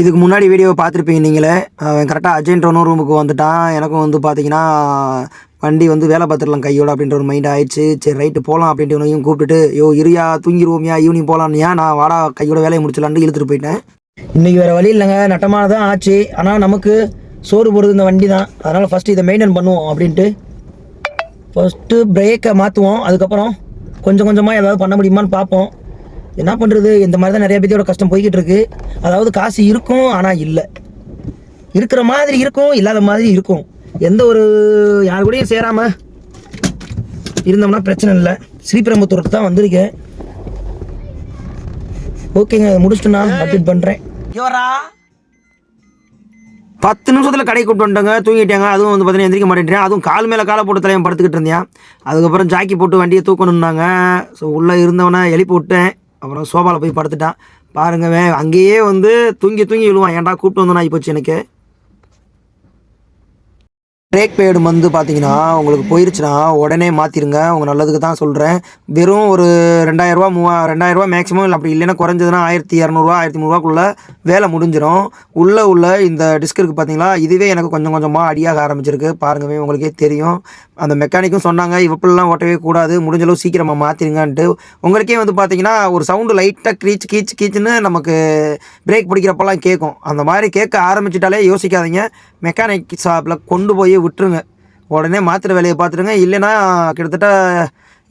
இதுக்கு முன்னாடி வீடியோவை பார்த்துருப்பீங்க நீங்களே. கரெக்டாக அஜென்ட்ரோனும் ரூமுக்கு வந்துட்டான். எனக்கும் வந்து பார்த்தீங்கன்னா வண்டி வந்து வேலை பார்த்துடலாம் கையோட அப்படின்ற ஒரு மைண்ட் ஆயிடுச்சு. சரி ரைட்டு போகலாம் அப்படின்ட்டு உனையும் கூப்பிட்டுட்டு யோ இருயா தூங்கிடுவோமியா ஈவினிங் போகலான்யா நான் வாடா கையோட வேலையை முடிச்சலான்ட்டு இழுத்துட்டு போயிட்டேன். இன்றைக்கி வேறு வழி இல்லைங்க. நட்டமான தான் ஆச்சு. ஆனால் நமக்கு சோறு போடுறது இந்த வண்டி தான் அதனால் ஃபஸ்ட்டு இதை மெயின்டைன் பண்ணுவோம் அப்படின்ட்டு. ஃபஸ்ட்டு பிரேக்கை மாற்றுவோம் அதுக்கப்புறம் கொஞ்சம் கொஞ்சமாக ஏதாவது பண்ண முடியுமான்னு பார்ப்போம். என்ன பண்ணுறது இந்த மாதிரி தான் நிறைய பேர்த்தோட கஷ்டம் போய்கிட்டு இருக்கு அதாவது காசு இருக்கும் ஆனால் இல்லை. இருக்கிற மாதிரி இருக்கும் இல்லாத மாதிரி இருக்கும். எந்த ஒரு யார் கூடயும் சேராமல் இருந்தோம்னா பிரச்சனை இல்லை. ஸ்ரீபெரும்புத்தூருக்கு தான் வந்திருக்கேன். ஓகேங்க முடிச்சுட்டு நான் அப்டேட் பண்ணுறேன் பத்து நிமிஷத்தில் கடை கூப்பிட்டு வந்துட்டாங்க. தூங்கிட்டாங்க. அதுவும் வந்து பார்த்தீங்கன்னா எந்திரிக்க மாட்டேன்றேன் அதுவும் கால் மேலே காலை போட்டு தலைவன் படுத்துக்கிட்டு இருந்தேன். அதுக்கப்புறம் ஜாக்கி போட்டு வண்டியை தூக்கணுன்னாங்க. ஸோ உள்ளே இருந்தவனை எழுப்பி விட்டேன். அப்புறம் சோபாவில் போய் படுத்துட்டான். பாருங்கவே அங்கேயே வந்து தூங்கி தூங்கி விழுவான். ஏன்டா கூப்பிட்டு வந்தோன்னு ஆகிப்போச்சு எனக்கு. பிரேக் பேடு வந்து பார்த்தீங்கன்னா உங்களுக்கு போயிருச்சுன்னா உடனே மாற்றிருங்க உங்கள் நல்லதுக்கு தான் சொல்கிறேன் வெறும் ஒரு ரெண்டாயிரரூவா மூவா ரெண்டாயிரரூவா மேக்ஸிமம் இல்லை அப்படி இல்லைன்னா குறைஞ்சதுன்னா ஆயிரத்தி இரநூறுவா ஆயிரத்தி நூறுரூவாக்குள்ளே வேலை முடிஞ்சிடும் உள்ளே உள்ள இந்த டிஸ்க் இருக்குது பார்த்தீங்களா இதுவே எனக்கு கொஞ்சம் கொஞ்சமாக அடியாக ஆரம்பிச்சிருக்கு. பாருங்கவே உங்களுக்கே தெரியும். அந்த மெக்கானிக்கும் சொன்னாங்க இவப்பெல்லாம் ஓட்டவே கூடாது முடிஞ்சளவு சீக்கிரமாக மாற்றிருங்கன்ட்டு உங்களுக்கே வந்து பார்த்தீங்கன்னா ஒரு சவுண்டு லைட்டாக கீச் கீச் கீச்சுன்னு நமக்கு பிரேக் பிடிக்கிறப்பெல்லாம் கேட்கும் அந்த மாதிரி கேட்க ஆரம்பிச்சிட்டாலே யோசிக்காதீங்க. மெக்கானிக் ஷாப்பில் கொண்டு போய் விட்டுருங்க. உடனே மாத்திரை வேலையை பார்த்துருங்க. இல்லைன்னா கிட்டத்தட்ட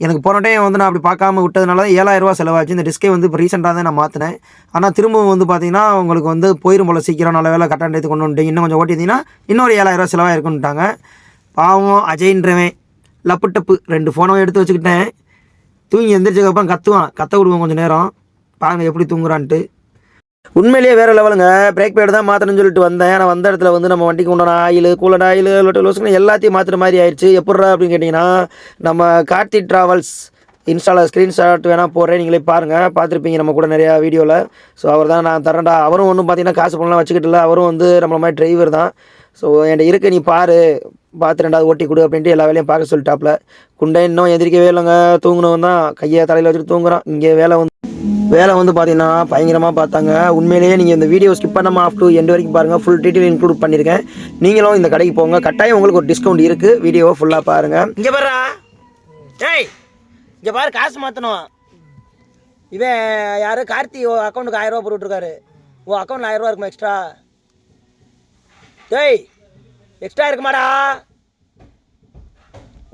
எனக்கு போன டைம் வந்து நான் அப்படி பார்க்காம விட்டதுனால தான் ஏழாயிரரூவா செலவாச்சு. இந்த டிஸ்கே வந்து இப்போ ரீசெண்டாக தான் நான் மாற்றினேன் ஆனால் திரும்பவும் வந்து பார்த்தீங்கன்னா உங்களுக்கு வந்து போயிடும் போல சீக்கிரம் நல்ல வேலை கரெக்டாக எடுத்து கொண்டு வந்துட்டு இன்னும் கொஞ்சம் ஓட்டியிருந்தீங்கன்னா இன்னொரு ஏழாயிரரூவா செலவாக இருக்குன்ட்டாங்க பாவம் அஜய்ன்றவன் லப்பு டப்பு ரெண்டு ஃபோனும் எடுத்து வச்சுக்கிட்டேன். தூங்கி எந்திரிச்சதுக்கப்புறம் கத்துவான். கத்த விடுவோம் கொஞ்சம் நேரம். பாருங்கள் எப்படி தூங்குறான்ட்டு. உண்மையிலேயே வேறு லெவலுங்க பிரேக் பேடு தான் மாற்றணும்னு சொல்லிட்டு வந்தேன். ஆனால் வந்த இடத்துல வந்து நம்ம வண்டிக்கு உண்டான ஆயில் கூலட் ஆயில் லோசுக்கு எல்லாத்தையும் மாற்றுற மாதிரி ஆயிடுச்சு எப்பட்றா அப்படின்னு கேட்டிங்கன்னா நம்ம கார்த்தி ட்ராவல்ஸ் இன்ஸ்டாவில் ஸ்க்ரீன்ஷாட் வேணால் போடுறேன். நீங்களே பாருங்கள் பார்த்துருப்பீங்க நம்ம கூட நிறையா வீடியோவில் ஸோ அவர் தான் நான் தரேன்டா. அவரும் ஒன்றும் பார்த்தீங்கன்னா காசு பண்ணலாம் வச்சுக்கிட்டு இல்லை. அவரும் வந்து நம்மள மாதிரி டிரைவர் தான். ஸோ என்கிட்ட இருக்க. நீ பாரு. பார்த்து ரெண்டாவது ஓட்டி கொடு அப்படின்ட்டு எல்லா வேலையும் பார்க்க சொல்லிட்டாப்ல. குண்டை இன்னும் எந்திரிக்கவே இல்லைங்க. தூங்கினவன் தான். கையை தலையில் வச்சுட்டு தூங்குறான். இங்கே வேலை வந்து வேலை வந்து பார்த்தீங்கன்னா பயங்கரமாக பார்த்தாங்க. உண்மையிலேயே நீங்கள் இந்த வீடியோ ஸ்கிப் பண்ணாமல் ஆஃப் டூ எண்டு வரைக்கும் பாருங்கள் ஃபுல் டீட்டெயில் இன்க்ளூட் பண்ணியிருக்கேன் நீங்களும் இந்த கடைக்கு போங்க. கட்டாயம் உங்களுக்கு ஒரு டிஸ்கவுண்ட் இருக்குது வீடியோவை ஃபுல்லாக பாருங்கள் இங்கே பாரு ஏய் இங்கே பாரு காசு மாற்றணும் இவன் யார்? கார்த்தி ஓ அக்கௌண்ட்டுக்கு ஆயிரரூவா போட்டுருக்காரு ஓ அக்கௌண்ட்டில் ஆயிரரூவா இருக்குமா எக்ஸ்ட்ரா டேய் எக்ஸ்ட்ரா இருக்குமாடா.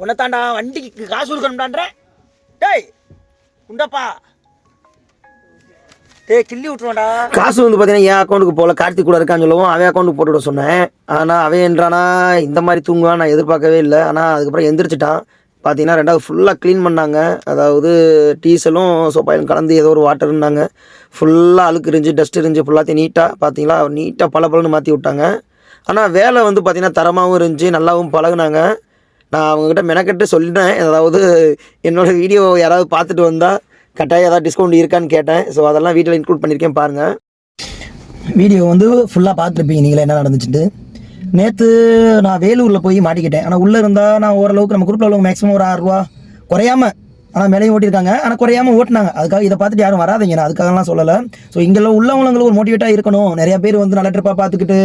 உன்னைத்தாண்டா வண்டிக்கு காசு கொடுக்கணும்டான்ற. டேய் உண்டப்பா. ஏய் கிள்ளி விட்டுருவாடா காசு வந்து பார்த்தீங்கன்னா என் அக்கௌண்ட்டுக்கு போகல. கார்த்திக் கூட இருக்கான்னு சொல்லவும். அவன் அக்கௌண்ட்டுக்கு போட்டு விட சொன்னேன். ஆனால் அவன் என்றானா இந்த மாதிரி தூங்குவான் நான் எதிர்பார்க்கவே இல்லை. ஆனால் அதுக்கப்புறம் எந்திரிச்சிட்டான். பார்த்தீங்கன்னா ரெண்டாவது ஃபுல்லாக க்ளீன் பண்ணாங்க. அதாவது டீசலும் சோப்பாயிலும் கலந்து ஏதோ ஒரு வாட்டர் இருந்தாங்க ஃபுல்லாக அழுக்கு இருந்துச்சு டஸ்ட் இருந்துச்சு ஃபுல்லாத்தையும் நீட்டாக பார்த்தீங்களா நீட்டாக பல பலன்னு மாற்றி விட்டாங்க. ஆனால் வேலை வந்து பார்த்தீங்கன்னா தரமாகவும் இருந்துச்சு நல்லாவும் பழகுனாங்க. நான் அவங்கக்கிட்ட மெனக்கெட்டு சொல்லிட்டேன். அதாவது என்னோடய வீடியோ யாராவது பார்த்துட்டு வந்தால் கட்டாயம் ஏதாவது டிஸ்கவுண்ட் இருக்கான்னு கேட்டேன். ஸோ அதெல்லாம் வீட்டில் இன்க்ளூட் பண்ணியிருக்கேன் பாருங்கள் வீடியோ வந்து ஃபுல்லாக பார்த்துருப்பீங்க. நீங்களே என்ன நடந்துச்சுட்டு நேற்று நான் வேலூரில் போய் மாட்டிக்கிட்டேன். ஆனால் உள்ளே இருந்தால் நான் ஓரளவுக்கு நம்ம குரூப்பில் உள்ளவங்க மேக்ஸிமம் ஒரு ஆறுரூவா குறையாம ஆனால் மேலேயும் ஓட்டியிருக்காங்க. ஆனால் குறையாம ஓட்டினாங்க. அதுக்காக இதை பார்த்துட்டு யாரும் வராதீங்க. நான் அதுக்காகலாம் சொல்லலை. ஸோ இங்கெல்லாம் உள்ளவங்களுக்கு ஒரு மோட்டிவேட்டாக இருக்கணும். நிறைய பேர் வந்து நல்ல ட்ரிப்பாக பார்த்துக்கிட்டு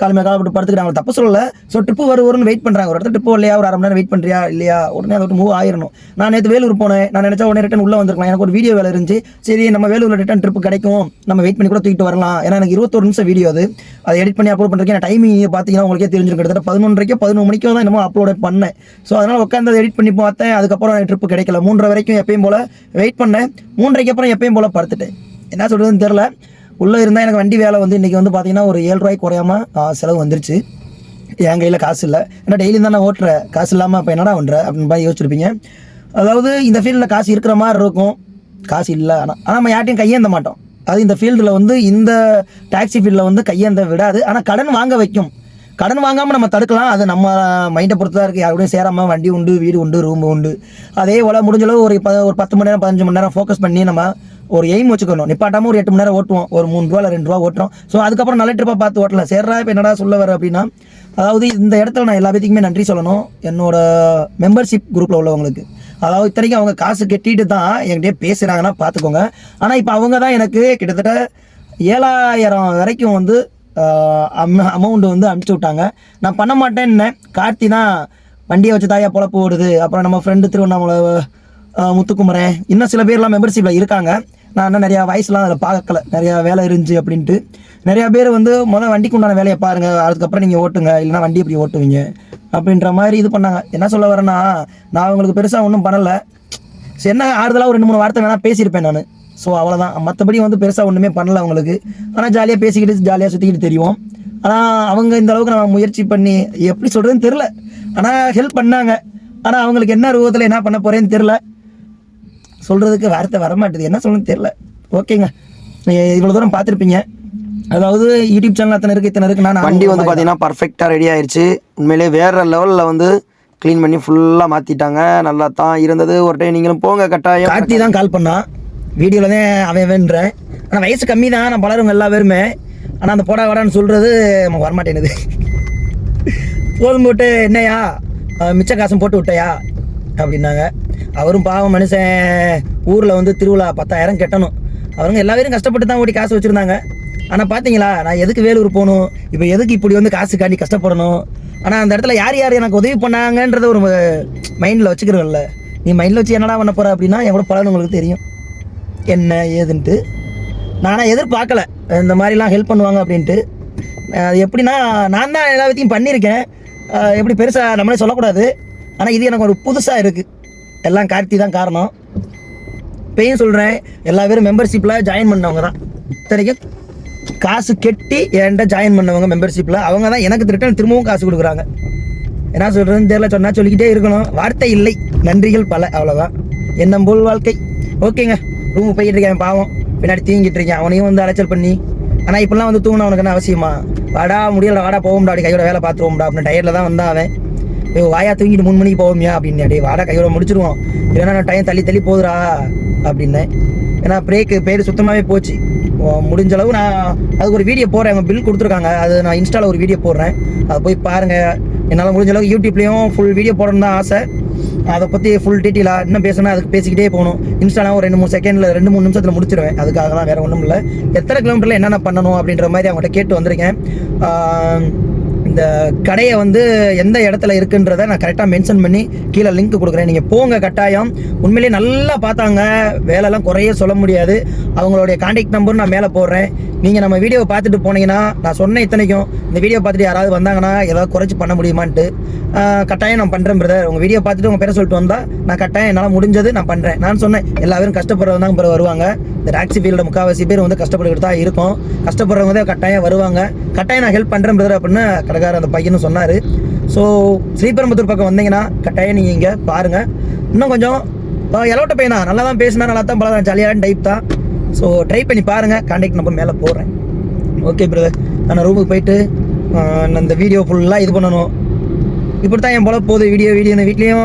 காலமே காலப்பட்டு போட்டு படுத்துக்கிட்டு தப்பு சொல்லலை. ஸோ ட்ரிப்பு வருவோம்னு வெயிட் பண்ணுறாங்க ஒரு இடத்துல ட்ரிப்பு இல்லையா ஒரு அரை மணி நேரம் வெயிட் பண்ணுறியா இல்லையா? உடனே அதை மூவ் ஆயிரணும். நான் நேற்று வேலூர் போனேன். நான் நினச்சா உடனே ரிட்டன் உள்ளே வந்திருக்கலாம். எனக்கு ஒரு வீடியோ வேலை இருந்துச்சு. சரி நம்ம வேலூரில் ரிட்டன் ட்ரிப்பு கிடைக்கும். நம்ம வெயிட் பண்ணி கூட தூக்கிட்டு வரலாம். ஏன்னா எனக்கு இருபத்தொரு நிமிஷம் வீடியோ அது. அதை எடிட் பண்ணி அப்லோட் பண்ணுறேன் டைமிங் பார்த்தீங்கன்னா உங்களுக்கே தெரிஞ்சிருக்கும் கிட்டத்தட்ட பதினொன்றரைக்கோ பதினொன்று மணிக்கோ தான் என்னமோ அப்லோட் பண்ணேன். ஸோ அதனால் உட்காந்து அதை எடிட் பண்ணி பார்த்தேன். அதுக்கப்புறம் ட்ரிப்பு கிடைக்கல. மூன்று மூன்றரை வரைக்கும் எப்பயும் போல் வெயிட் பண்ணேன். மூன்றரைக்கு அப்புறம் எப்பயும் போல் படுத்துட்டேன். என்ன சொல்கிறதுன்னு தெரில உள்ளே இருந்தால் எனக்கு வண்டி வேலை வந்து இன்றைக்கி வந்து பார்த்தீங்கன்னா ஒரு ஏழு ரூபாய்க்கு குறையாமல் செலவு வந்துருச்சு. என் கையில் காசு இல்லை. ஏன்னா டெய்லியும் தான் நான் ஓட்டுறேன். காசு இல்லாமல் இப்போ என்னடா பண்ணுற அப்படின்னு மாதிரி யோசிச்சிருப்பீங்க. அதாவது இந்த ஃபீல்டில் காசு இருக்கிற மாதிரி இருக்கும். காசு இல்லை. ஆனால் ஆனால் நம்ம யார்ட்டையும் கையேந்த மாட்டோம். அது இந்த ஃபீல்டில் வந்து இந்த டாக்ஸி ஃபீல்டில் வந்து கையேந்த விடாது. ஆனால் கடன் வாங்க வைக்கும். கடன் வாங்காமல் நம்ம தடுக்கலாம். அது நம்ம மைண்டை பொறுத்து தான் இருக்குது யாருடையும் சேராமல் வண்டி உண்டு வீடு உண்டு ரூம் உண்டு. அதே போல் முடிஞ்சளவு ஒரு ப ஒரு பத்து மணி நேரம் பதினஞ்சு மணி நேரம் ஃபோக்கஸ் பண்ணி நம்ம ஒரு எய்ம் வச்சுக்கணும். நிப்பாட்டாமல் ஒரு எட்டு மணி நேரம் ஓட்டுவோம். ஒரு மூணு ரூபா இல்லை ரெண்டு ரூபா ஓட்டுறோம். ஸோ அதுக்கப்புறம் நல்ல ட்ரிப்பாக பார்த்து ஓட்டலாம். சேர்றா இப்போ என்னடா சொல்ல வர அப்படின்னா அதாவது இந்த இடத்துல நான் எல்லா பேத்துக்குமே நன்றி சொல்லணும். என்னோட மெம்பர்ஷிப் குரூப்பில் உள்ளவங்களுக்கு. அதாவது இத்தனைக்கும் அவங்க காசு கட்டிட்டு தான் என்கிட்டயே பேசுகிறாங்கன்னா பார்த்துக்கோங்க. ஆனால் இப்போ அவங்க தான் எனக்கு கிட்டத்தட்ட ஏழாயிரம் வரைக்கும் வந்து அமௌண்ட் வந்து அனுப்பிச்சி விட்டாங்க. நான் பண்ண மாட்டேன்னு கார்த்தி தான் வண்டியை வச்சு தாயா பொழப்பு ஓடுது. அப்புறம் நம்ம ஃப்ரெண்டு திருவண்ணாமலை ஆஹ் முத்துக்குமரன் இன்னும் சில பேர்லாம் மெம்பர்ஷிப்பில் இருக்காங்க. நான் இன்னும் நிறையா வயசுலாம் அதில் பார்க்கல. நிறையா வேலை இருந்துச்சு அப்படின்ட்டு. நிறையா பேர் வந்து முதல் வண்டிக்கு உண்டான வேலையை பாருங்கள் அதுக்கப்புறம் நீங்கள் ஓட்டுங்க. இல்லைனா வண்டி எப்படி ஓட்டுவீங்க? அப்படின்ற மாதிரி இது பண்ணாங்க. என்ன சொல்ல வரேன்னா நான் உங்களுக்கு பெருசாக ஒன்றும் பண்ணலை. சரி என்ன ஆறுதலாக ஒரு ரெண்டு மூணு வார்த்தை வேணால் பேசியிருப்பேன் நான். ஸோ அவ்வளோதான் மற்றபடி வந்து பெருசாக ஒன்றுமே பண்ணல அவங்களுக்கு. ஆனால் ஜாலியாக பேசிக்கிட்டு ஜாலியாக சுற்றிக்கிட்டு தெரியும். ஆனால் அவங்க இந்த அளவுக்கு நான் முயற்சி பண்ணி எப்படி சொல்கிறதுன்னு தெரில ஆனால் ஹெல்ப் பண்ணாங்க. ஆனால் அவங்களுக்கு என்ன ரூபத்தில் என்ன பண்ண போகிறேன்னு தெரில சொல்கிறதுக்கு வார்த்தை வரமாட்டுது. என்ன சொல்லணும்னு தெரில ஓகேங்க. இவ்வளோ தூரம் பார்த்துருப்பீங்க. அதாவது யூடியூப் சேனல் அத்தனை இருக்குது இத்தனை இருக்குது நான் வண்டி வந்து பார்த்தீங்கன்னா பர்ஃபெக்டாக ரெடி ஆயிருச்சு. உண்மையிலே வேற லெவலில் வந்து க்ளீன் பண்ணி ஃபுல்லாக மாற்றிட்டாங்க நல்லா தான் இருந்தது. ஒரு டைம் நீங்களும் போங்க கட்டாயம். கார்த்தி தான் கால் பண்ணான் வீடியோவில் தான் அவன் வேண்டுறேன் ஆனால் வயசு கம்மி தான் நான் பலருங்க எல்லா பேருமே. ஆனால் அந்த போடா வாடான்னு சொல்கிறது நமக்கு வரமாட்டேனுது போதும் போட்டு என்னையா மிச்ச காசும் போட்டு விட்டையா? அப்படின்னாங்க. அவரும் பாவம் மனுஷன். ஊரில் வந்து திருவிழா பத்தாயிரம் கட்டணும். அவருங்க எல்லா பேரும் கஷ்டப்பட்டு தான் ஓடி காசு வச்சுருந்தாங்க. ஆனால் பார்த்தீங்களா நான் எதுக்கு வேலூர் போகணும்? இப்போ எதுக்கு இப்படி வந்து காசு காண்டி கஷ்டப்படணும்? ஆனால் அந்த இடத்துல யார் யார் எனக்கு உதவி பண்ணாங்கன்றத ஒரு மைண்டில் வச்சுக்கிறோம்ல நீ மைண்டில் வச்சு என்னடா பண்ண போகிற அப்படின்னா என் கூட பலன் உங்களுக்கு தெரியும். என்ன ஏதுன்ட்டு. நானாக எதிர்பார்க்கல. இந்த மாதிரிலாம் ஹெல்ப் பண்ணுவாங்க அப்படின்ட்டு. அது எப்படின்னா நான் தான் எல்லா வித்தையும் பண்ணியிருக்கேன். எப்படி பெருசாக நம்மளே சொல்லக்கூடாது. ஆனால் இது எனக்கு ஒரு புதுசாக இருக்குது எல்லாம் கார்த்தி தான் காரணம். இப்பயும் சொல்கிறேன் எல்லா பேரும் மெம்பர்ஷிப்பில் ஜாயின் பண்ணவங்க தான். இத்தனைக்கும் காசு கெட்டி என்கிட்ட ஜாயின் பண்ணவங்க மெம்பர்ஷிப்பில் அவங்க தான் எனக்கு ரிட்டர்ன் திரும்பவும் காசு கொடுக்குறாங்க. என்ன சொல்கிறதுன்னு தெரியல சொன்னால் சொல்லிக்கிட்டே இருக்கணும். வார்த்தை இல்லை. நன்றிகள் பல அவ்வளோதான் என்ன போல் வாழ்க்கை. ஓகேங்க. ரூம் போயிட்டு இருக்கேன் பாவம். பின்னாடி தூங்கிட்டு இருக்கேன். அவனையும் வந்து அலைச்சல் பண்ணி ஆனால் இப்பெல்லாம் வந்து தூங்கின அவனுக்கு என்ன அவசியமா? வாடா முடியல வாடா போகும்டா அப்படி கையோட வேலை பார்த்துருவோம்டா அப்படின்னு டயரில் தான் வந்தான் அவன். ஐயோ வாயா தூங்கிட்டு மூணு மணிக்கு போவோமியா அப்படின்னு. அப்படியே வாடா கையோட முடிச்சிருவோம். இல்லைன்னா நான் டைம் தள்ளி தள்ளி போகுதுடா அப்படின்னேன். ஏன்னா பிரேக்கு பேர் சுத்தமாகவே போச்சு. முடிஞ்ச அளவு நான் அதுக்கு ஒரு வீடியோ போடுறேன். அவங்க பில் கொடுத்துருக்காங்க. அது நான் இன்ஸ்டாவில் ஒரு வீடியோ போடுறேன். அதை போய் பாருங்கள் என்னால் முடிஞ்ச அளவுக்கு யூடியூப்லேயும் ஃபுல் வீடியோ போடணும் தான் ஆசை. அதை பற்றி ஃபுல் டீட்டெயிலாக இன்னும் பேசணும் அதுக்கு பேசிக்கிட்டே போகணும். இன்ஸ்டாலாம் ஒரு ரெண்டு மூணு செகண்டில் ரெண்டு மூணு நிமிஷத்தில் முடிச்சிருவேன். அதுக்காக தான் வேறு ஒன்றும் இல்லை எத்தனை கிலோமீட்டரில் என்னென்ன பண்ணணும் அப்படின்ற மாதிரி அவங்கள்ட்ட கேட்டு வந்திருக்கேன். இந்த கடையை வந்து எந்த இடத்துல இருக்குன்றத நான் கரெக்டாக மென்ஷன் பண்ணி கீழே லிங்க் கொடுக்குறேன். நீங்கள் போங்க கட்டாயம். உண்மையிலேயே நல்லா பார்த்தாங்க. வேலைலாம் குறைய சொல்ல முடியாது. அவங்களுடைய கான்டாக்ட் நம்பர் நான் மேலே போடுறேன். நீங்கள் நம்ம வீடியோவை பார்த்துட்டு போனீங்கன்னா நான் சொன்ன இத்தனைக்கும் இந்த வீடியோ பார்த்துட்டு யாராவது வந்தாங்கன்னா ஏதாவது குறைச்சி பண்ண முடியுமான்ட்டு கட்டாயம் நான் பண்ணுறேன் பிரதர் உங்கள் வீடியோ பார்த்துட்டு உங்கள் பேரை சொல்லிட்டு வந்தால் நான் கட்டாயம் என்னால் முடிஞ்சது நான் பண்ணுறேன் நான் சொன்னேன் எல்லா பேரும் கஷ்டப்படுறவங்க தான் பிறகு வருவாங்க. இந்த டாக்ஸி ஃபீல்டில் முக்கால்வாசி பேர் வந்து கஷ்டப்பட்டுக்கிட்டு தான் இருக்கும். கஷ்டப்படுறவங்க தான் கட்டாயம் வருவாங்க. கட்டாயம் நான் ஹெல்ப் பண்ணுறேன் பிரதர் அப்படின்னு கடைக்காரர் அந்த பையனும் சொன்னார். ஸோ ஸ்ரீபெரும்புத்தூர் பக்கம் வந்தீங்கன்னா கட்டாயம் நீங்கள் இங்கே பாருங்கள் இன்னும் கொஞ்சம் எலோட்ட பையனா? நல்லா தான் பேசினா நல்லா தான் பழதான் ஜாலியான டைப் தான். ஸோ ட்ரை பண்ணி பாருங்கள் கான்டாக்ட் நம்பர் மேலே போடுறேன். ஓகே பிரதர் நான் ரூமுக்கு போயிட்டு நான் இந்த வீடியோ ஃபுல்லாக இது பண்ணணும். இப்படி தான் என் போல போகுது. வீடியோ வீடியோ வீட்லேயும்